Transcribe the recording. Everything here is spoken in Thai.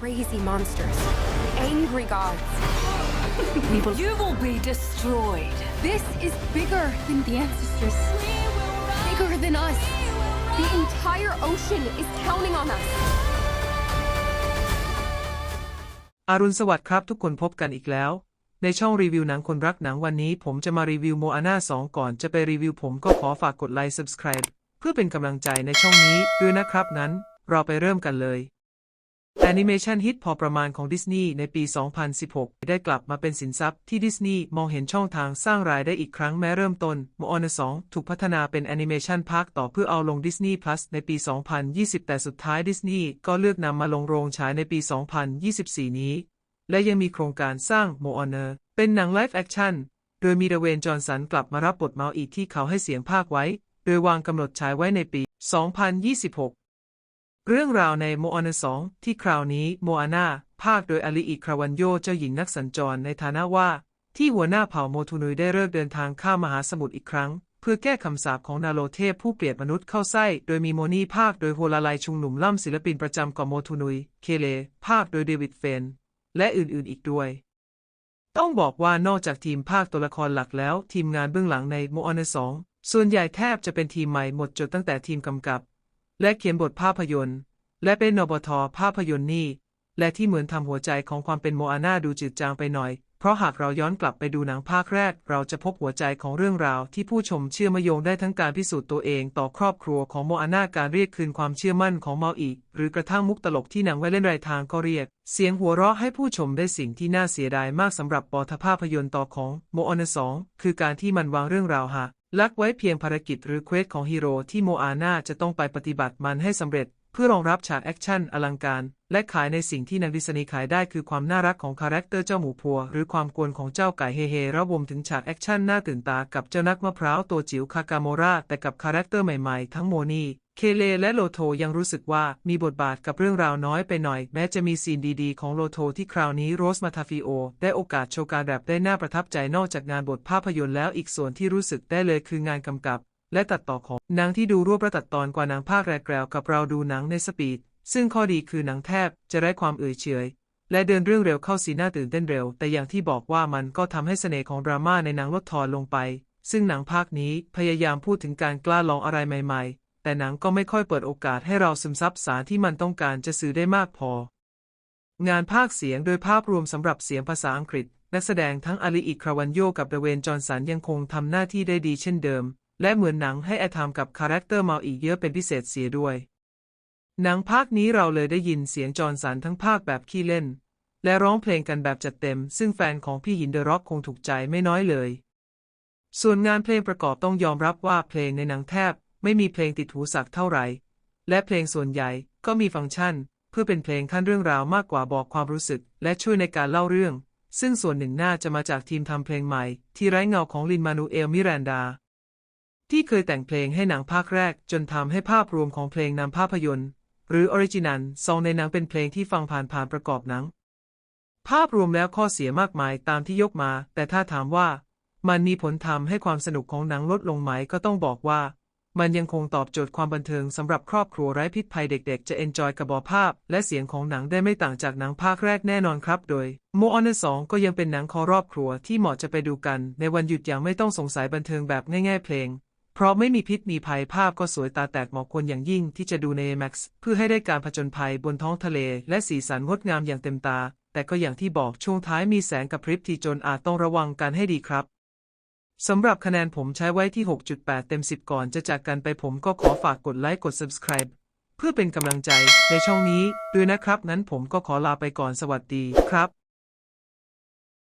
crazy monsters, angry gods. We will, you will be destroyed. This is bigger than the ancestors, bigger than us. The entire ocean is counting on us. อารุณสวัสดิ์ครับทุกคนพบกันอีกแล้ว ในช่องรีวิวหนังคนรักหนังวันนี้ผมจะมารีวิวโมอาน่า2 ก่อนจะไปรีวิวผมก็ขอฝากกดไลค์ subscribe เพื่อเป็นกำลังใจในช่องนี้ด้วยนะครับงั้น เราไปเริ่มกันเลย แอนิเมชันฮิตพอประมาณของดิสนีย์ในปี 2016 ได้กลับมาเป็นสินทรัพย์ที่ดิสนีย์มองเห็นช่องทางสร้างรายได้อีกครั้งแม้เริ่มต้นโมอนา2ถูกพัฒนาเป็นแอนิเมชันภาคต่อเพื่อเอาลง Disney Plus ในปี 2020 แต่สุดท้ายดิสนีย์ก็เลือกนำมาลงโรงฉายในปี 2024 นี้ และยังมีโครงการสร้างโมอเนอร์เป็นหนังไลฟ์แอคชั่นโดยมีเดเวนจอห์นสันกลับมารับบทเมาอีกที่เขาให้เสียงภาคไว้ โดยวางกำหนดฉายไว้ในปี 2026 เรื่องราวในโมอเนอร์2ที่คราวนี้โมอานาภาคโดยอลิอิคราวันโยเจ้าหญิงนักสัญจรในฐานะว่า ที่หัวหน้าเผ่าโมทูนุยได้เริ่มเดินทางข้ามมหาสมุทรอีกครั้ง เพื่อแก้คำสาปของนาโลเทพผู้เปลี่ยนมนุษย์เข้าไส้ โดยมีโมนี่ภาคโดยโฮลาไลชุงหนุ่มล่ำศิลปินประจำเกาะโมทูนุย เคเล ภาคโดยเดวิดเฟน และอื่นๆอีกด้วย ต้องบอกว่านอกจากทีมภาคตัวละครหลักแล้ว ทีมงานเบื้องหลังในโมอนสองส่วนใหญ่แทบจะเป็นทีมใหม่หมดจดตั้งแต่ทีมกำกับและเขียนบทภาพยนตร์ และเป็นนบทภาพยนตร์นี่และที่เหมือนทำหัวใจของความเป็นโมอาน่าดูจืดจางไปหน่อย เพราะหากเราย้อนกลับไปดูหนังภาคแรก เราจะพบหัวใจของเรื่องราวที่ผู้ชมเชื่อมโยงได้ทั้งการพิสูจน์ตัวเองต่อครอบครัวของโมอาน่าการเรียกคืนความเชื่อมั่นของเมาอีก หรือกระทั่งมุกตลกที่หนังไว้เล่นรายทางก็เรียก เสียงหัวเราะให้ผู้ชมได้สิ่งที่น่าเสียดายมากสำหรับปอทภาพยนตร์ต่อของโมอ n นสองคือการที่มันวางเรื่องราวหาลักไว้เพียงภารกิจหรือเควสของฮีโร่ที่โมอาน่าจะต้องไปปฏิบัติมันให้สำเร็จ พื่อรองรับฉากแอคชั่นอลังการ และขายในสิ่งที่นางดิสนีย์ขายได้คือความน่ารักของคาแรคเตอร์เจ้าหมูพัว หรือความกวนของเจ้าไก่เฮเฮระวมถึงฉากแอคชั่นน่าตื่นตากับเจ้านักมะพร้าวตัวจิ๋วคากาโมราแต่กับคาแรคเตอร์ใหม่ๆ ทั้งโมนีเคเลและโลโทยังรู้สึกว่ามีบทบาทกับเรื่องราวน้อยไปหน่อย แม้จะมีซีนดีๆ ของโลโทที่คราวนี้โรสมาทาฟิโอ ได้โอกาสโชว์การแรปได้น่าประทับใจนอกจากงานบทภาพยนตร์แล้วอีกส่วนที่รู้สึกได้เลยคืองานกำกับ และตัดต่อของหนังที่ดูรวบและตัดตอนกว่าหนังภาคแรกแกวกับเราดูหนังในสปีด ซึ่งข้อดีคือหนังแทบจะไร้ความเอื่อยเฉยและเดินเรื่องเร็วเข้าสีหน้าตื่นเต้นเร็ว แต่อย่างที่บอกว่ามันก็ทำให้เสน่ห์ของดราม่าในหนังลดทอนลงไป ซึ่งหนังภาคนี้พยายามพูดถึงการกล้าลองอะไรใหม่ ๆ แต่หนังก็ไม่ค่อยเปิดโอกาสให้เราซึมซับสารที่มันต้องการจะสื่อได้มากพอ งานภาคเสียงโดยภาพรวมสำหรับเสียงภาษาอังกฤษ นักแสดงทั้งอลิอิคราวันโยกับเดเวนจอห์นสันยังคงทำหน้าที่ได้ดีเช่นเดิม และเหมือนหนังให้แอทามกับคาแรคเตอร์มาอีกเยอะเป็นพิเศษเสียด้วย หนังภาคนี้เราเลยได้ยินเสียงจอห์นสันทั้งภาคแบบขี้เล่น และร้องเพลงกันแบบจัดเต็ม ซึ่งแฟนของพี่หินเดอะร็อกคงถูกใจไม่น้อยเลย ส่วนงานเพลงประกอบต้องยอมรับว่าเพลงในหนังแทบ ไม่มีเพลงติดหูสักเท่าไหร่ และเพลงส่วนใหญ่ก็มีฟังก์ชัน เพื่อเป็นเพลงขั้นเรื่องราวมากกว่าบอกความรู้สึก และช่วยในการเล่าเรื่อง ซึ่งส่วนหนึ่งน่าจะมาจากทีมทำเพลงใหม่ ที่ไร้เงาของลินมานูเอลมิรันดา ที่เคยแต่งเพลงให้หนังภาคแรกจนทำให้ภาพรวมของเพลงนำภาพยนตร์ หรือออริจินัลซองในหนังเป็นเพลงที่ฟังผ่านผ่านประกอบหนัง ภาพรวมแล้วข้อเสียมากมายตามที่ยกมา แต่ถ้าถามว่ามันมีผลทำให้ความสนุกของหนังลดลงไหมก็ต้องบอกว่า มันยังคงตอบโจทย์ความบันเทิงสำหรับครอบครัวไร้พิษภัยเด็กๆ จะเอนจอยกับบอภาพ และเสียงของหนังได้ไม่ต่างจากหนังภาคแรกแน่นอนครับ โดยโมอ n นสองก็ยังเป็นหนังคอรอบครัวที่เหมาะจะไปดูกัน ในวันหยุดอย่างไม่ต้องสงสัยบันเทิงแบบง่ายๆเพลง เพราะไม่มีพิษมีภัยภาพก็สวยตาแตกเหมาะควรอย่างยิ่งที่จะดูใน IMAX เพื่อให้ได้การผจญภัยบนท้องทะเล และสีสันงดงามอย่างเต็มตา แต่ก็อย่างที่บอกช่วงท้ายมีแสงกับพริบที่จนอาจต้องระวังกันให้ดีครับสำหรับคะแนนผมใช้ไว้ที่ 6.8 เต็ม 10 ก่อนจะจากกันไปผมก็ขอฝากกดไลค์กด subscribe เพื่อเป็นกำลังใจในช่องนี้ด้วยนะครับ นั้นผมก็ขอลาไปก่อนสวัสดีครับ